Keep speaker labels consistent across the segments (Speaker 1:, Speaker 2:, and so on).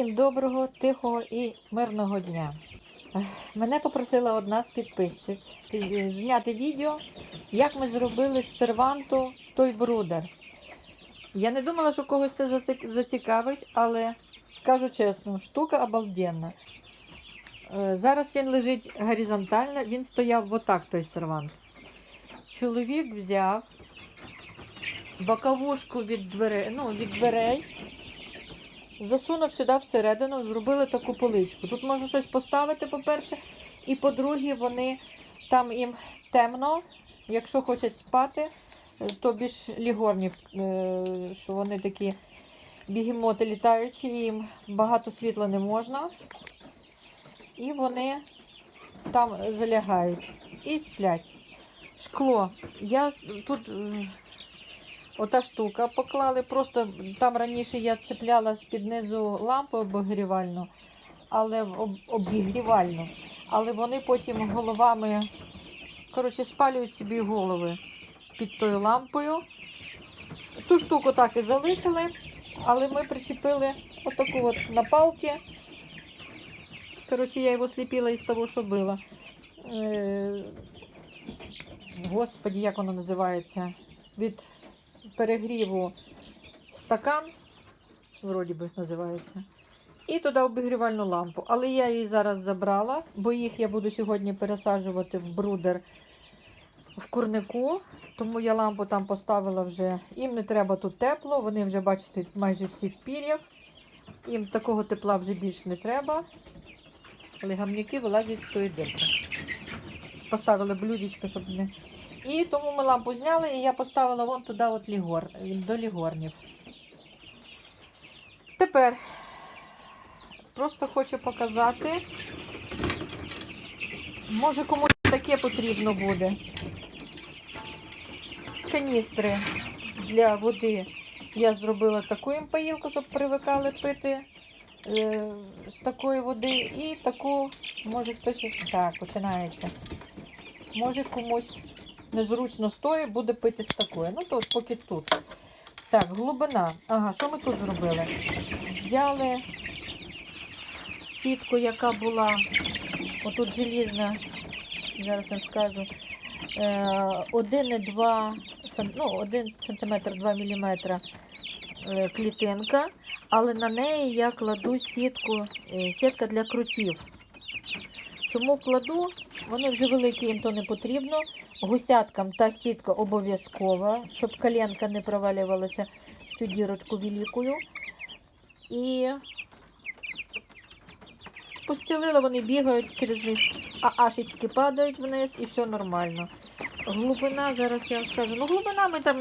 Speaker 1: Всім доброго, тихого і мирного дня. Мене попросила одна з підписчиць зняти відео, як ми зробили з серванту той брудер. Я не думала, що когось це зацікавить, але скажу чесно, штука обалденна. Е, Зараз він лежить горизонтально, він стояв отак, той сервант. Чоловік взяв боковушку від дверей, ну, від дверей засунув сюди всередину, зробили таку поличку. Тут можна щось поставити, по-перше, і по-друге, вони там їм темно. Якщо хочуть спати, то більш лігорні, е, що вони такі бігемоти літаючі, їм багато світла не можна. І вони там залягають і сплять. Шкло. Я тут е, Ота штука поклали. Просто там раніше я цепляла з-під низу лампу обігрівальну, але об, обігрівальну. Але вони потім головами коротше, спалюють собі голови під тою лампою. Ту штуку так і залишили, але ми причепили отаку от на палки. Коротше, я його сліпила із того, що було. Е, Господі, як воно називається? Від перегріву стакан, вроді би називається, і туди обігрівальну лампу. Але я її зараз забрала, бо їх я буду сьогодні пересаджувати в брудер в курнику. Тому я лампу там поставила вже. Їм не треба тут тепло, вони вже, бачите, майже всі в пір'ях. Їм такого тепла вже більш не треба. Але гамнюки вилазять з тої дирки. Поставили блюдечко, щоб не. І тому ми лампу зняли, і я поставила вон туди от лігор, до лігорнів. Тепер просто хочу показати. Може комусь таке потрібно буде. З каністри для води я зробила таку їм поїлку, щоб привикали пити е, з такої води. І таку, може хтось. Так, починається. Може комусь незручно стоїть, буде пити з такої. Ну, то поки тут. Так, глибина. Ага, що ми тут зробили? Взяли сітку, яка була отут желізна, зараз вам скажу. Е, 1,2 ну, 1 см 2 мм е, клітинка, але на неї я кладу сітку, е, сітка для крутів. Чому кладу? Вони вже великі, їм то не потрібно. Гусяткам та сітка обов'язкова, щоб коленка не провалювалася в цю дірочку великою. І постілила, вони бігають через них, а ашечки падають вниз і все нормально. Глибина, зараз я вам скажу. Ну, глибина ми там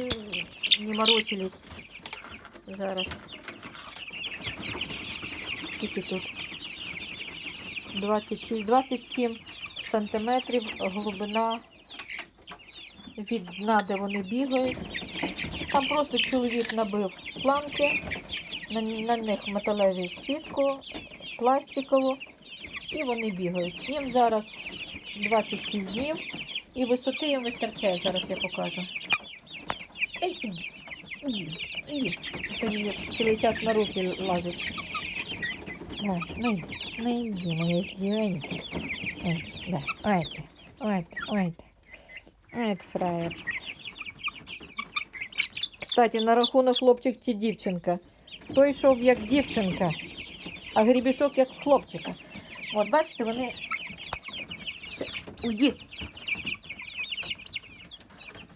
Speaker 1: не морочились. Зараз. Скільки тут? 26-27 сантиметрів глибина від дна, де вони бігають. Там просто чоловік набив планки, на, на них металеву сітку, пластикову, і вони бігають. Їм зараз 26 днів, і висоти їм вистачає, зараз я покажу. Ей, іди, іди, іди. То цілий час на руки лазить. Ну, ну ну йди, моя сіленька. Ой, да, ой ой ой ти. Ой, фраєр. Кстати, на рахунок хлопчик чи дівчинка. Той йшов як дівчинка, а грібішок як хлопчика. От бачите, вони. Уйди.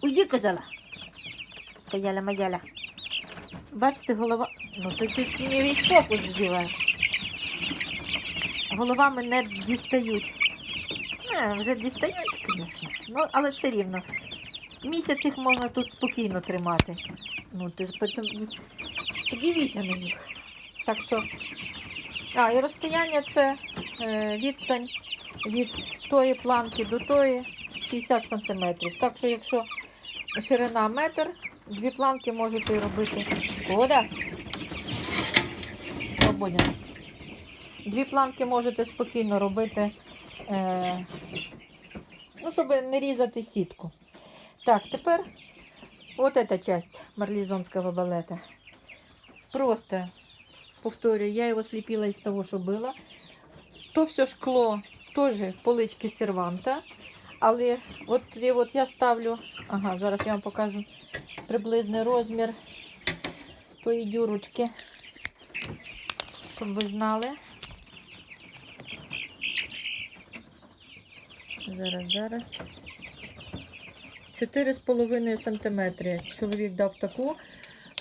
Speaker 1: Уйди, казала. Казяля мазяля. Бачите, голова. Ну то ти ж мені весь фокус збиваєш. Головами не дістають. Не, вже дістають, звісно. Ну, але все рівно. Місяць їх можна тут спокійно тримати. Ну, ти потім подивися на них. Так що. А, і розстояння це е, відстань від тої планки до тої 50 см. Так що, якщо ширина метр, дві планки можете робити. Вода. Свободно. Дві планки можете спокійно робити, е, ну, щоб не різати сітку. Так, тепер вот эта часть марлезонского балета. Просто повторюю, я його сліпила із того, що було. То все шкло, теж полички серванта. Але от, от я ставлю, ага, зараз я вам покажу приблизний розмір тої дюрочки, щоб ви знали. Зараз, зараз. 4,5 см. Чоловік дав таку.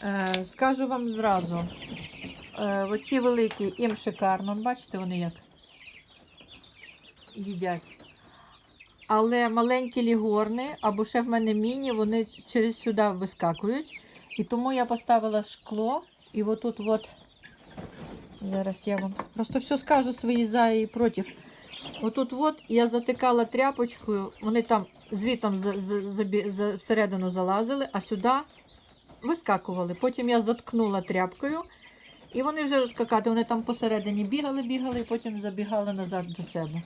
Speaker 1: Е, скажу вам зразу. Е, оті великі їм шикарно. Бачите, вони як їдять. Але маленькі лігорни, або ще в мене міні, вони через сюди вискакують. І тому я поставила шкло. І отут от. Зараз я вам просто все скажу свої за і проти. Отут от я затикала тряпочкою, вони там звітом за, за, забі- за, всередину залазили, а сюди вискакували. Потім я заткнула тряпкою, і вони вже скакати. Вони там посередині бігали, бігали, і потім забігали назад до себе.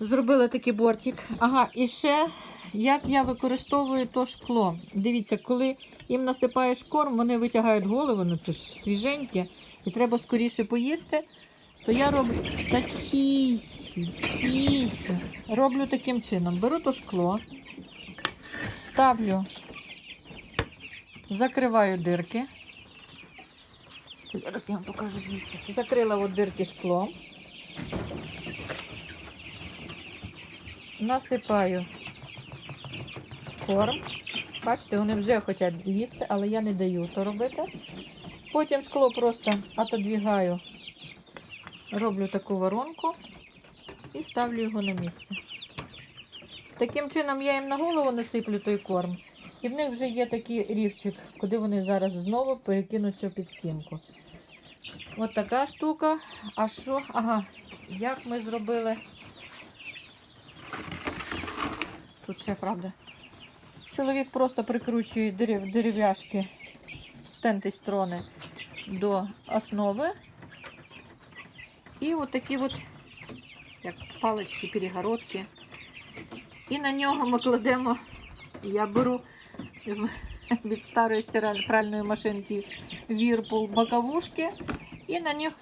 Speaker 1: Зробила такий бортик. Ага, і ще як я використовую то шкло. Дивіться, коли їм насипаєш корм, вони витягають голову, ну це ж свіженьке, і треба скоріше поїсти. То я роблю та чісю, чісю. Роблю таким чином. Беру то шкло, ставлю, закриваю дирки. Зараз я вам покажу звідси. Закрила от дирки шклом. Насипаю корм. Бачите, вони вже хочуть їсти, але я не даю то робити. Потім шкло просто отодвігаю, роблю таку воронку і ставлю його на місце. Таким чином я їм на голову насиплю той корм. І в них вже є такий рівчик, куди вони зараз знову перекинуться під стінку. От така штука. А що? Ага, як ми зробили. Тут ще правда. Чоловік просто прикручує дерев, дерев'яшки з тентистрони до основи. І от такі от, як палички, перегородки. І на нього ми кладемо, я беру від старої стиральної машинки Whirlpool боковушки. І на них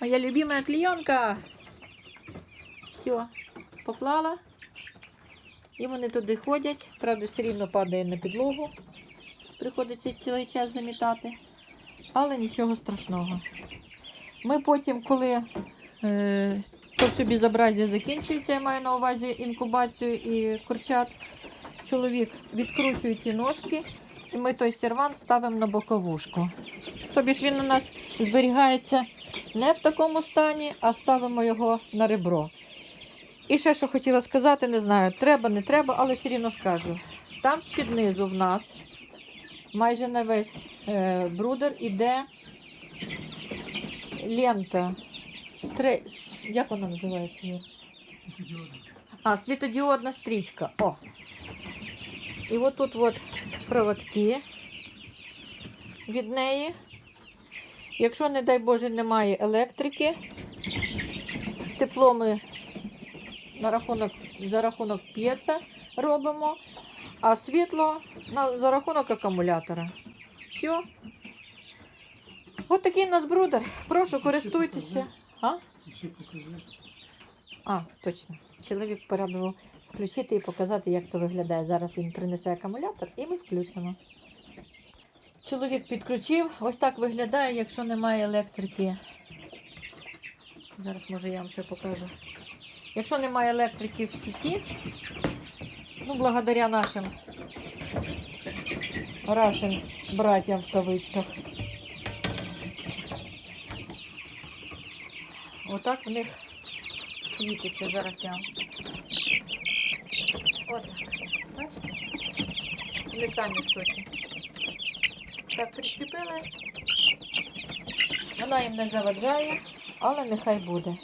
Speaker 1: моя любимая клеенка. Все, поклала. І вони туди ходять. Правда, все рівно падає на підлогу. Приходиться цілий час замітати. Але нічого страшного. Ми потім, коли е, то все безобразія закінчується, я маю на увазі інкубацію і курчат, чоловік відкручує ці ножки, і ми той сервант ставимо на боковушку. Тобі ж він у нас зберігається не в такому стані, а ставимо його на ребро. І ще що хотіла сказати, не знаю, треба, не треба, але все рівно скажу. Там з-під низу в нас майже на весь е, брудер іде лента. Стре... Як вона називається? Юр? А, світодіодна стрічка. О. І от тут от проводки від неї. Якщо, не дай Боже, немає електрики, тепло ми на рахунок, за рахунок п'єца робимо, а світло на, за рахунок акумулятора. Все. Ось такий у нас брудер. Прошу, користуйтеся. А? А, точно. Чоловік порадував включити і показати, як то виглядає. Зараз він принесе акумулятор і ми включимо. Чоловік підключив. Ось так виглядає, якщо немає електрики. Зараз, може, я вам ще покажу. Якщо немає електрики в сіті, ну, благодаря нашим Russian братям в кавичках. Отак в них світиться зараз я. Отак. Бачите? Вони самі в шоці. Так причепили. Вона їм не заважає, але нехай буде.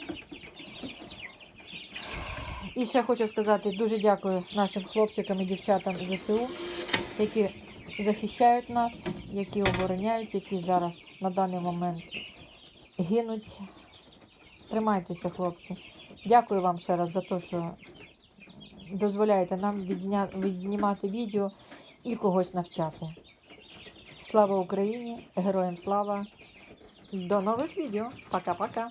Speaker 1: І ще хочу сказати дуже дякую нашим хлопчикам і дівчатам ЗСУ, які захищають нас, які обороняють, які зараз на даний момент гинуть. Тримайтеся, хлопці. Дякую вам ще раз за те, що дозволяєте нам відзня... відзнімати відео і когось навчати. Слава Україні! Героям слава! До нових відео. Пока-пока.